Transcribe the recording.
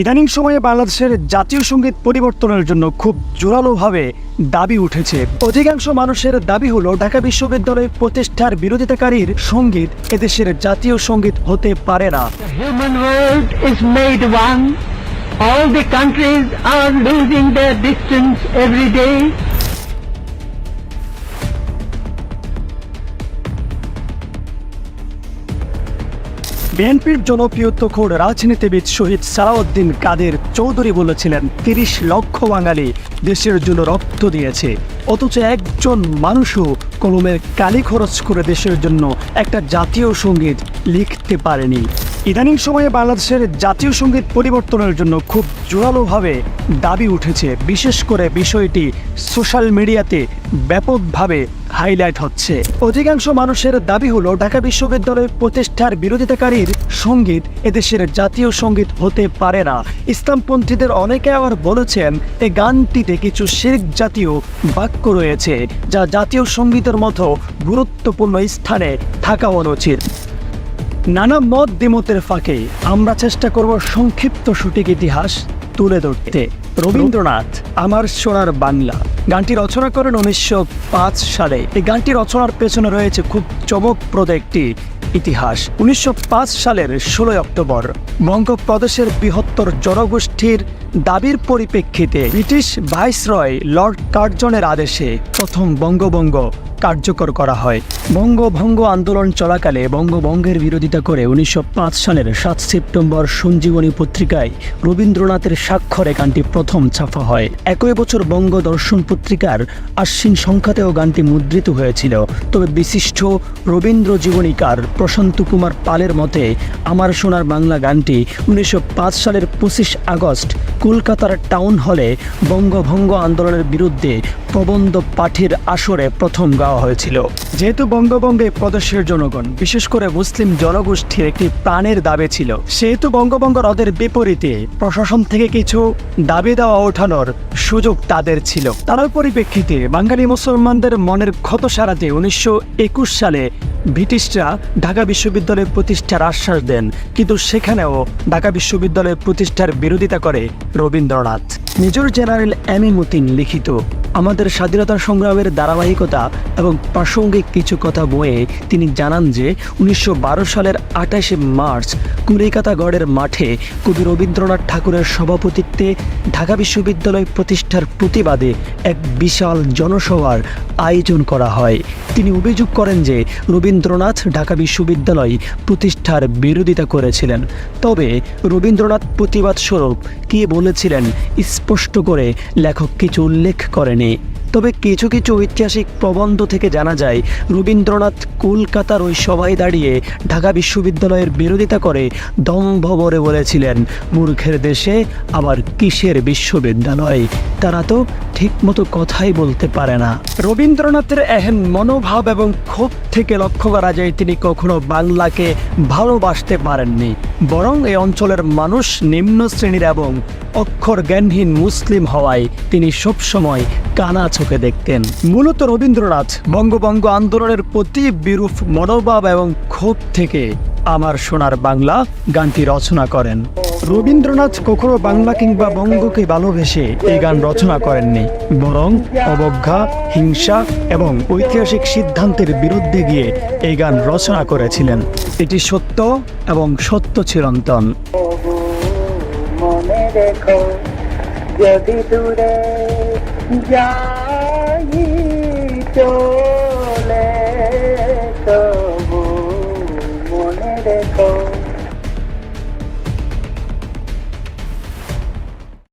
ইদানিং সময়ে বাংলাদেশের জাতীয় সংগীত পরিবর্তনের জন্য খুব জোরালোভাবে দাবি উঠেছে। অধিকাংশ মানুষের দাবি হলো ঢাকা বিশ্ববিদ্যালয় প্রতিষ্ঠার বিরোধিতাকারীর সংগীত এদেশের জাতীয় সংগীত হতে পারে না। Human world is made one all distance every বিএনপির জনপ্রিয় তখর রাজনীতিবিদ শহীদ সালাউদ্দিন কাদের চৌধুরী বলেছিলেন, তিরিশ লক্ষ বাঙালি দেশের জন্য রক্ত দিয়েছে। অথচ একজন মানুষও কলমের কালি খরচ করে দেশের জন্য একটা জাতীয় সংগীত লিখতে পারেনি। ইদানিং সময়ে বাংলাদেশের জাতীয় সংগীত পরিবর্তনের জন্য খুব জোরালোভাবে দাবি উঠেছে। বিশেষ করে বিষয়টি সোশ্যাল মিডিয়াতে ব্যাপকভাবে হাইলাইট হচ্ছে। অধিকাংশ মানুষের দাবি হলো, ঢাকা বিশ্ববিদ্যালয়ের প্রতিষ্ঠার বিরোধিতাকারীর সংগীত এদেশের জাতীয় সংগীত হতে পারে না। ইসলামপন্থীদের অনেকে আবার বলেছেন এই গানটিতে কিছু শির্ক জাতীয় বাক্য রয়েছে, যা জাতীয় সঙ্গীতের মতো গুরুত্বপূর্ণ স্থানে থাকা অনুচিত। নানা মত দ্বিমতের ফাঁকে আমরা চেষ্টা করব সংক্ষিপ্ত সঠিক ইতিহাস তুলে ধরতে। রবীন্দ্রনাথ, আমার সোনার বাংলা। গানটি রচনা করেন উনিশশো পাঁচ সালে। এই গানটি রচনার পেছনে রয়েছে খুব চমকপ্রদ একটি ইতিহাস। উনিশশো পাঁচ সালের ষোলোই অক্টোবর, বঙ্গপ্রদেশের বৃহত্তর জনগোষ্ঠীর দাবির পরিপ্রেক্ষিতে ব্রিটিশ ভাইসরয় লর্ড কার্জনের আদেশে প্রথম বঙ্গভঙ্গ কার্যকর করা হয়। বঙ্গভঙ্গ আন্দোলন চলাকালে বঙ্গভঙ্গের বিরোধিতা করে উনিশশো পাঁচ সালের সাত সেপ্টেম্বর সঞ্জীবনী পত্রিকায় রবীন্দ্রনাথের স্বাক্ষরে গানটি প্রথম ছাপা হয়। একই বছর বঙ্গ দর্শন পত্রিকার আশ্বিন সংখ্যাতেও গানটি মুদ্রিত হয়েছিল। তবে বিশিষ্ট রবীন্দ্র জীবনীকার প্রশান্ত কুমার পালের মতে, আমার সোনার বাংলা গানটি উনিশশো পাঁচ সালের পঁচিশ আগস্ট কলকাতার টাউন হলে বঙ্গভঙ্গ আন্দোলনের বিরুদ্ধে প্রবন্ধ পাঠের আসরে প্রথম গাওয়া হয়েছিল। যেহেতু বঙ্গভঙ্গে প্রদেশের জনগণ, বিশেষ করে মুসলিম জনগোষ্ঠীর একটি প্রাণের দাবি ছিল, সেহেতু বঙ্গভঙ্গ রদের বিপরীতে প্রশাসন থেকে কিছু দাবি দেওয়া ওঠানোর সুযোগ তাদের ছিল। তার পরিপ্রেক্ষিতে বাঙালি মুসলমানদের মনের ক্ষত সারাতে উনিশশো একুশ সালে ব্রিটিশরা ঢাকা বিশ্ববিদ্যালয় প্রতিষ্ঠার আশ্বাস দেন, কিন্তু সেখানেও ঢাকা বিশ্ববিদ্যালয় প্রতিষ্ঠার বিরোধিতা করে রবীন্দ্রনাথ। মেজর জেনারেল এমি মতিন লিখিত আমাদের স্বাধীনতা সংগ্রামের ধারাবাহিকতা এবং প্রাসঙ্গিক কিছু কথা বয়ে তিনি জানান যে উনিশশো বারো সালের আঠাশে মার্চ কলিকাতাগড়ের মাঠে কবি রবীন্দ্রনাথ ঠাকুরের সভাপতিত্বে ঢাকা বিশ্ববিদ্যালয় প্রতিষ্ঠার প্রতিবাদে এক বিশাল জনসভার আয়োজন করা হয়। তিনি অভিযোগ করেন যে রবীন্দ্রনাথ ঢাকা বিশ্ববিদ্যালয় প্রতিষ্ঠার বিরোধিতা করেছিলেন। তবে রবীন্দ্রনাথ প্রতিবাদ স্বরূপ কি বলেছিলেন স্পষ্ট করে লেখক কিছু উল্লেখ করেনি। তবে কিছু কিছু ঐতিহাসিক প্রবন্ধ থেকে জানা যায়, রবীন্দ্রনাথ কলকাতার ওই সভায় দাঁড়িয়ে ঢাকা বিশ্ববিদ্যালয়ের বিরোধিতা করে দম্ভ ভরে বলেছিলেন, মূর্খের দেশে আবার কিসের বিশ্ববিদ্যালয়? তারা তো ঠিকমতো কথাই বলতে পারে না। রবীন্দ্রনাথের এহেন মনোভাব এবং ক্ষোভ থেকে লক্ষ্য করা যায় তিনি কখনো বাংলাকে ভালোবাসতে পারেননি। বরং এই অঞ্চলের মানুষ নিম্ন শ্রেণির এবং অক্ষর জ্ঞানহীন মুসলিম হওয়ায় তিনি সবসময় কানা চোখে দেখতেন। মূলত রবীন্দ্রনাথ বঙ্গবঙ্গ আন্দোলনের প্রতি বিরূপ মনোভাব এবং ক্ষোভ থেকে আমার সোনার বাংলা গানটি রচনা করেন। রবীন্দ্রনাথ কখনো বাংলা কিংবা বঙ্গকে ভালোবেসে এই গান রচনা করেননি। বরং অবজ্ঞা, হিংসা এবং ঐতিহাসিক সিদ্ধান্তের বিরুদ্ধে গিয়ে এই গান রচনা করেছিলেন। এটি সত্য এবং সত্য চিরন্তন। দূরে যাই